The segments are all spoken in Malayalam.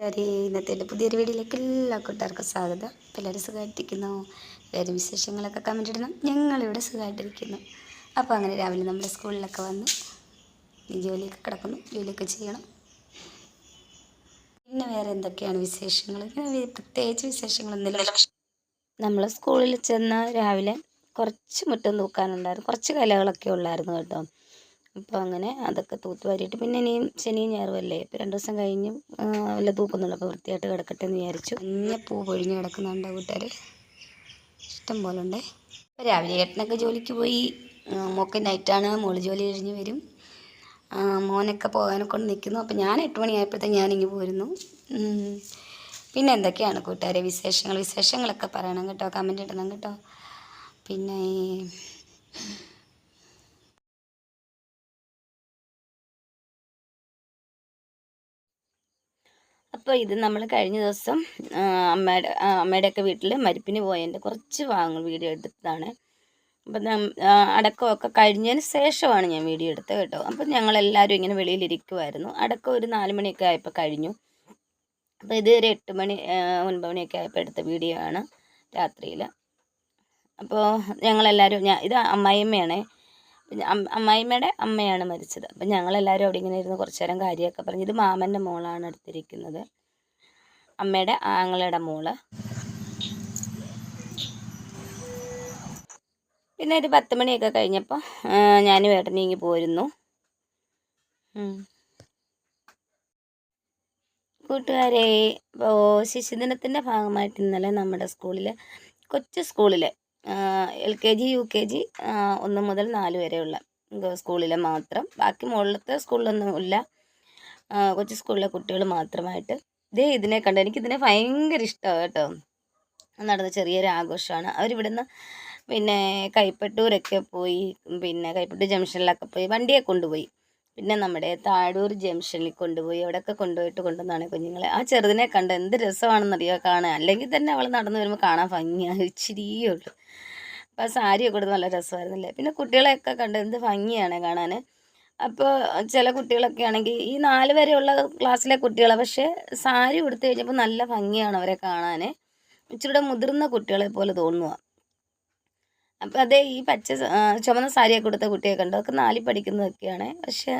കൂട്ടുകാരെ ഇന്നത്തെ എന്റെ പുതിയൊരു വീഡിയോയിലേക്ക് എല്ലാ കൂട്ടുകാർക്കും സ്വാഗതം. അപ്പോൾ എല്ലാവരും സുഖമായിട്ടിരിക്കുന്നു? എല്ലാവരും വിശേഷങ്ങളൊക്കെ കമന്റ് ഇടണം. ഞങ്ങളിവിടെ സുഖമായിട്ടിരിക്കുന്നു. അപ്പോൾ അങ്ങനെ രാവിലെ നമ്മുടെ സ്കൂളിലൊക്കെ വന്ന് ജോലിയൊക്കെ കിടക്കുന്നു. ജോലിയൊക്കെ ചെയ്യണം. പിന്നെ വേറെ എന്തൊക്കെയാണ് വിശേഷങ്ങൾ പ്രത്യേകിച്ച് വിശേഷങ്ങളൊന്നുമില്ല. നമ്മൾ സ്കൂളിൽ ചെന്ന രാവിലെ കുറച്ച് മുറ്റം തൂക്കാനുണ്ടായിരുന്നു. കുറച്ച് കലകളൊക്കെ ഉള്ളായിരുന്നു കേട്ടോ. അപ്പോൾ അങ്ങനെ അതൊക്കെ തൂത്ത് വാരിയിട്ട് പിന്നെ ഇനിയും ശനിയും ഞായറും അല്ലേ? ഇപ്പോൾ രണ്ട് ദിവസം കഴിഞ്ഞ് വല്ല തൂക്കുന്നുള്ളൂ അപ്പോൾ വൃത്തിയായിട്ട് കിടക്കട്ടെ എന്ന് വിചാരിച്ചു. മഞ്ഞ പൂ പൊഴിഞ്ഞ് കിടക്കുന്നുണ്ട് കൂട്ടുകാർ ഇഷ്ടം പോലെ ഉണ്ട്. ഇപ്പോൾ രാവിലെ ഏട്ടനൊക്കെ ജോലിക്ക് പോയി. മോക്ക് നൈറ്റാണ് മോൾ ജോലി കഴിഞ്ഞ് വരും. മോനൊക്കെ പോകാനൊക്കെ കൊണ്ട് നിൽക്കുന്നു അപ്പോൾ ഞാൻ എട്ട് മണിയായപ്പോഴത്തേക്ക് ഞാനിങ്ങ് പോരുന്നു. പിന്നെ എന്തൊക്കെയാണ് കൂട്ടുകാരെ വിശേഷങ്ങൾ? വിശേഷങ്ങളൊക്കെ പറയണം കേട്ടോ. കമന്റ് ഇടണം കേട്ടോ. പിന്നെ അപ്പോൾ ഇത് നമ്മൾ കഴിഞ്ഞ ദിവസം അമ്മയുടെ അമ്മയുടെയൊക്കെ വീട്ടിൽ മരിപ്പിന് പോയതിന്റെ കുറച്ച് ഭാഗങ്ങൾ വീഡിയോ എടുത്തതാണ്. അപ്പം അടക്കമൊക്കെ കഴിഞ്ഞതിന് ശേഷമാണ് ഞാൻ വീഡിയോ എടുത്തത് കേട്ടോ. അപ്പം ഞങ്ങളെല്ലാവരും ഇങ്ങനെ വെളിയിലിരിക്കുമായിരുന്നു അടക്കം ഒരു നാല് മണിയൊക്കെ ആയപ്പോൾ കഴിഞ്ഞു. അപ്പോൾ ഇത് ഒരു എട്ട് മണി ഒൻപത് മണിയൊക്കെ ആയപ്പോൾ എടുത്ത വീഡിയോ ആണ് രാത്രിയിൽ അപ്പോൾ ഞങ്ങളെല്ലാവരും ഞാൻ ഇത് അമ്മായിയമ്മയാണേ. പിന്നെ അമ്മായിമ്മയുടെ അമ്മയാണ് മരിച്ചത്. അപ്പം ഞങ്ങളെല്ലാവരും അവിടെ ഇങ്ങനെ ഇരുന്ന് കുറച്ച് നേരം കാര്യമൊക്കെ പറഞ്ഞു ഇത് മാമന്റെ മോളാണ് എടുത്തിരിക്കുന്നത്. അമ്മയുടെ ആങ്ങളുടെ മോൾ. പിന്നെ ഒരു പത്ത് മണിയൊക്കെ കഴിഞ്ഞപ്പോൾ ഞാൻ ഏട്ടനും ഇങ്ങ് പോരുന്നു. കൂട്ടുകാരെ ഇപ്പോൾ ശിശുദിനത്തിന്റെ ഭാഗമായിട്ട് ഇന്നലെ നമ്മുടെ സ്കൂളിൽ കൊച്ചു സ്കൂളിൽ L K G U K G ഒന്ന് മുതൽ നാല് വരെയുള്ള സ്കൂളിലെ മാത്രം. ബാക്കി മുകളിലത്തെ സ്കൂളിലൊന്നും ഇല്ല കൊച്ചു സ്കൂളിലെ കുട്ടികൾ മാത്രമായിട്ട്. ഇതേ ഇതിനെ കണ്ട് എനിക്കിതിനെ ഭയങ്കര ഇഷ്ടമാണ് കേട്ടോ. നടന്ന ചെറിയൊരു ആഘോഷമാണ്. അവരിവിടുന്ന് പിന്നെ കൈപ്പട്ടൂരൊക്കെ പോയി പിന്നെ കൈപ്പട്ടൂർ ജംഗ്ഷനിലൊക്കെ പോയി വണ്ടിയെ കൊണ്ടുപോയി. പിന്നെ നമ്മുടെ താഴൂർ ജംഗ്ഷനിൽ കൊണ്ടുപോയി അവിടെയൊക്കെ കൊണ്ടുപോയിട്ട് കൊണ്ടുവന്നാണ് കുഞ്ഞുങ്ങളെ. ആ ചെറുതിനെ കണ്ട് എന്ത് രസമാണെന്നറിയോ കാണാൻ. അല്ലെങ്കിൽ തന്നെ അവൾ നടന്നു വരുമ്പോൾ കാണാൻ ഭംഗിയാണ് ഇച്ചിരിയേ ഉള്ളൂ. അപ്പോൾ ആ സാരിയൊക്കെ കൊടുത്ത് നല്ല രസമായിരുന്നില്ലേ? പിന്നെ കുട്ടികളെയൊക്കെ കണ്ട് എന്ത് ഭംഗിയാണ് കാണാൻ അപ്പോൾ ചില കുട്ടികളൊക്കെ ആണെങ്കിൽ ഈ നാല് വരെയുള്ള ക്ലാസ്സിലെ കുട്ടികളാണ് പക്ഷേ സാരി കൊടുത്തു കഴിഞ്ഞപ്പോൾ നല്ല ഭംഗിയാണ് അവരെ കാണാൻ ഇച്ചിരിയുടെ മുതിർന്ന കുട്ടികളെ പോലെ തോന്നുക അപ്പോൾ അതേ ഈ പച്ച ചുമന്ന സാരിയൊക്കെ കൊടുത്ത കുട്ടിയൊക്കെ ഉണ്ട്. അതൊക്കെ നാലിൽ പഠിക്കുന്നതൊക്കെയാണ്. പക്ഷെ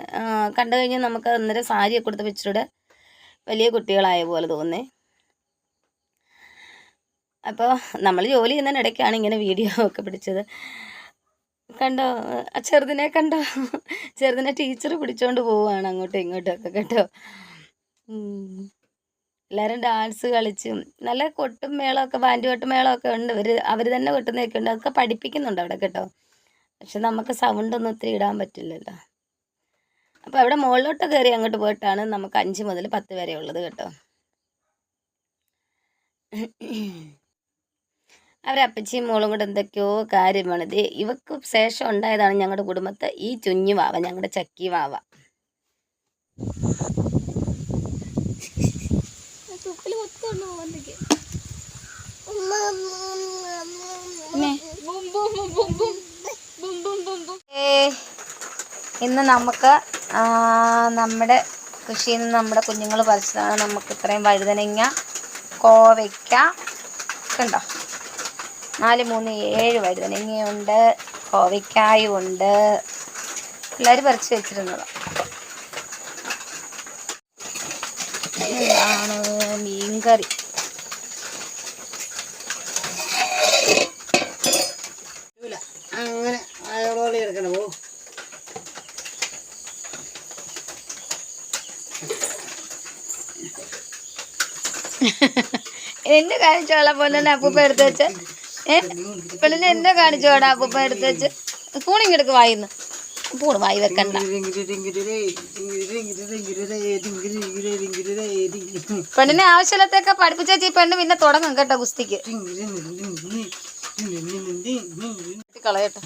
കണ്ടു കഴിഞ്ഞാൽ നമുക്ക് അന്നേരം സാരിയൊക്കെ കൊടുത്ത ഇച്ചിരിയുടെ വലിയ കുട്ടികളായ പോലെ തോന്നേ അപ്പോൾ നമ്മൾ ജോലി ചെയ്യുന്നതിനിടയ്ക്കാണ് ഇങ്ങനെ വീഡിയോ ഒക്കെ പിടിച്ചത്. കണ്ടോ? ആ ചെറുതിനെ കണ്ടോ? ചെറുതിനെ ടീച്ചർ പിടിച്ചോണ്ട് പോവുകയാണ് അങ്ങോട്ടും ഇങ്ങോട്ടും ഒക്കെ കേട്ടോ. എല്ലാവരും ഡാൻസ് കളിച്ചും നല്ല കൊട്ടും മേളമൊക്കെ ബാൻഡ് കൊട്ടും മേളമൊക്കെ ഉണ്ട്. ഇവർ അവർ തന്നെ കൊട്ടുന്നതൊക്കെ ഉണ്ട്. അതൊക്കെ പഠിപ്പിക്കുന്നുണ്ട് അവിടെ കേട്ടോ. പക്ഷെ നമുക്ക് സൗണ്ടൊന്നും ഒത്തിരി ഇടാൻ പറ്റില്ലല്ലോ. അപ്പോൾ അവിടെ മുകളിലോട്ട് കയറി അങ്ങോട്ട് പോയിട്ടാണ് നമുക്ക് അഞ്ച് മുതൽ പത്ത് വരെ ഉള്ളത് കേട്ടോ. അവരപ്പച്ചിയും മോളും കൂടെ എന്തൊക്കെയോ കാര്യമാണ്. ദേ ഇവക്ക് ശേഷം ഉണ്ടായതാണ് ഞങ്ങളുടെ കുടുംബത്തെ ഈ ചുഞ്ഞു വാവ ഞങ്ങളുടെ ചക്കി വാവ പിന്നെ ഏ, ഇന്ന് നമുക്ക് നമ്മുടെ കൃഷിയിൽ നിന്ന് നമ്മുടെ കുഞ്ഞുങ്ങൾ പറിച്ചതാണ് നമുക്ക് ഇത്രയും വഴുതനങ്ങ കോവയ്ക്ക കണ്ടോ? നാല് മൂന്ന് ഏഴ് വഴുതനങ്ങയുണ്ട് കോവയ്ക്കായും ഉണ്ട് എല്ലാവരും പറിച്ച് വെച്ചിരുന്നതാണ് ഇതാണ് മീൻകറി. അങ്ങനെ അയാളോടെ എടുക്കണം പോ. എന്നെ കാണിച്ചോളാം പോലെ അപ്പൂപ്പ എടുത്ത് വെച്ച്? ഏ? പെണ്ണിനെ എന്നെ കാണിച്ചോടാ അപ്പൂപ്പ എടുത്ത് വെച്ച്? കൂണിങ്ങെടുക്ക് എടുക്ക് വായിന്ന്. വായി വെക്കണ്ട. പെണ്ണിനെ ആവശ്യമില്ലാത്തൊക്കെ പഠിപ്പിച്ചേച്ച് പെണ്ണ് പിന്നെ തുടങ്ങും കേട്ടോ ഗുസ്തിക്ക്. കളയട്ടെ.